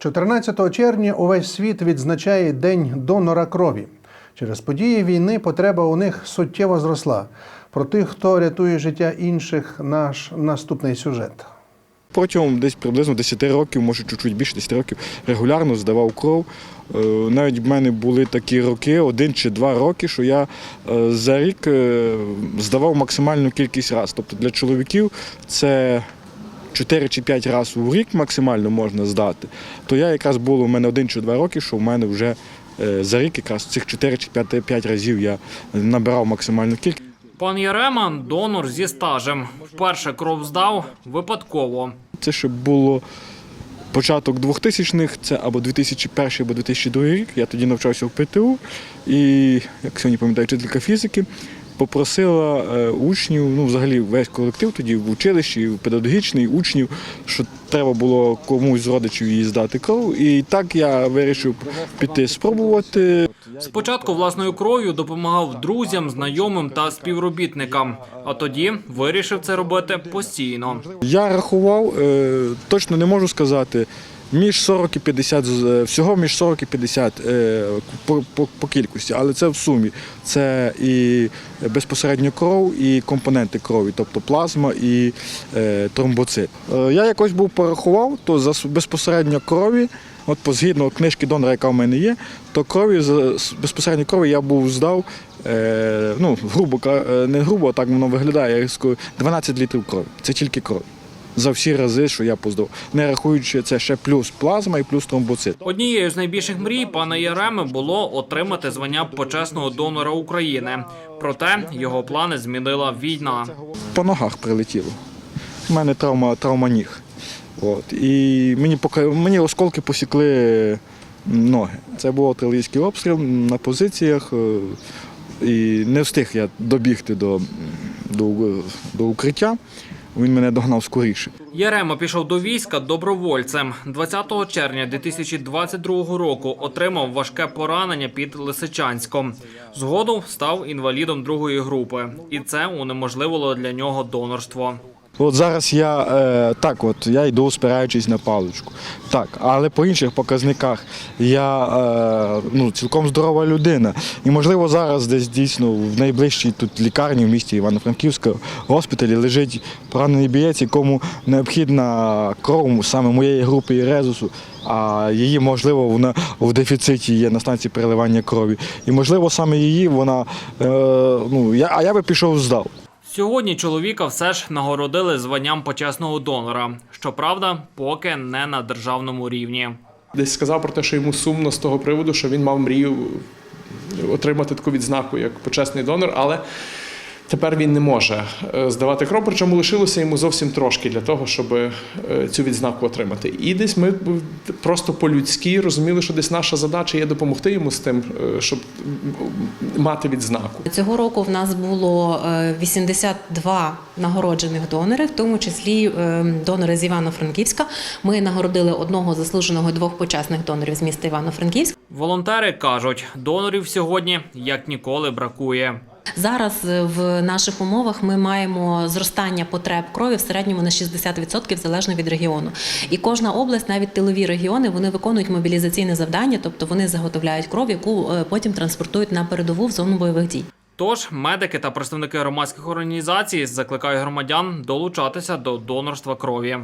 14 червня увесь світ відзначає День донора крові. Через події війни потреба у них суттєво зросла. Про тих, хто рятує життя інших, наш наступний сюжет. Протягом десь приблизно 10 років, може чуть-чуть більше 10 років, регулярно здавав кров. Е, Навіть в мене були такі роки, один чи два роки, що я е, за рік е, здавав максимальну кількість разів. Тобто для чоловіків це 4 чи 5 разів у рік максимально можна здати. То я якраз було у мене один чи два роки, що в мене вже е, за рік якраз цих 4 чи 5, 5 разів я набирав максимальну кількість. Пан Ярема донор зі стажем. Вперше кров здав випадково. Це ще було початок 2000-х, це або 2001 або 2002 рік. Я тоді навчався в ПТУ, і, як сьогодні пам'ятаю, вчителька фізики попросила е, учнів, ну взагалі весь колектив тоді в училищі, в педагогічний, учнів, що треба було комусь з родичів їй здати кров. І так я вирішив піти спробувати. Спочатку власною кров'ю допомагав друзям, знайомим та співробітникам. А тоді вирішив це робити постійно. Я рахував, е, точно не можу сказати. Між 40 і 50, з- е, всього між 40 і 50 е, по, по, по кількості, але це в сумі. Це і безпосередньо кров, і компоненти крові, тобто плазма і е, тромбоцит. Е, я якось був порахував, то за безпосередньо крові, от по згідно книжки донора, яка в мене є, то крові безпосередньо крові я був здав. Е, ну, грубо не грубо, так воно виглядає. Я скажу, 12 літрів крові. Це тільки кров. За всі рази, що я поздав. Не рахуючи це ще плюс плазма і плюс тромбоцит. Однією з найбільших мрій пана Яреми було отримати звання почесного донора України. Проте його плани змінила війна. По ногах прилетіло. У мене травма, травма ніг. От. І мені, поки, мені осколки посікли ноги. Це був артилерійський обстріл на позиціях. е, І не встиг я добігти до, до, до укриття. Він мене догнав скоріше. Ярема пішов до війська добровольцем. 20 червня 2022 року отримав важке поранення під Лисичанськом. Згодом став інвалідом другої групи, і це унеможливило для нього донорство. От зараз я е, так, от я йду спираючись на паличку. Так, але по інших показниках я е, ну, цілком здорова людина. І можливо зараз десь дійсно в найближчій тут лікарні в місті Івано-Франківська госпіталі лежить поранений бієць, якому необхідна кров саме моєї групи і резусу. А її можливо вона в дефіциті є на станції переливання крові. І можливо саме її вона е, ну я, а я би пішов здав. Сьогодні чоловіка все ж нагородили званням почесного донора. Щоправда, поки не на державному рівні. Десь сказав про те, що йому сумно з того приводу, що він мав мрію отримати таку відзнаку як почесний донор, але тепер він не може е, здавати кров, причому лишилося йому зовсім трошки для того, щоб е, цю відзнаку отримати. І десь ми просто по-людськи розуміли, що десь наша задача є допомогти йому з тим, е, щоб мати відзнаку. Цього року в нас було е, 82 нагороджених донорів, в тому числі донори з Івано-Франківська. Ми нагородили одного заслуженого і двох почесних донорів з міста Івано-Франківськ. Волонтери кажуть, донорів сьогодні як ніколи бракує. Зараз е, в наших умовах ми маємо зростання потреб крові в середньому на 60% залежно від регіону. І кожна область, навіть тилові регіони, вони виконують мобілізаційне завдання, тобто вони заготовляють кров, яку е, потім транспортують на передову в зону бойових дій. Тож медики та представники громадських організацій закликають громадян долучатися до донорства крові.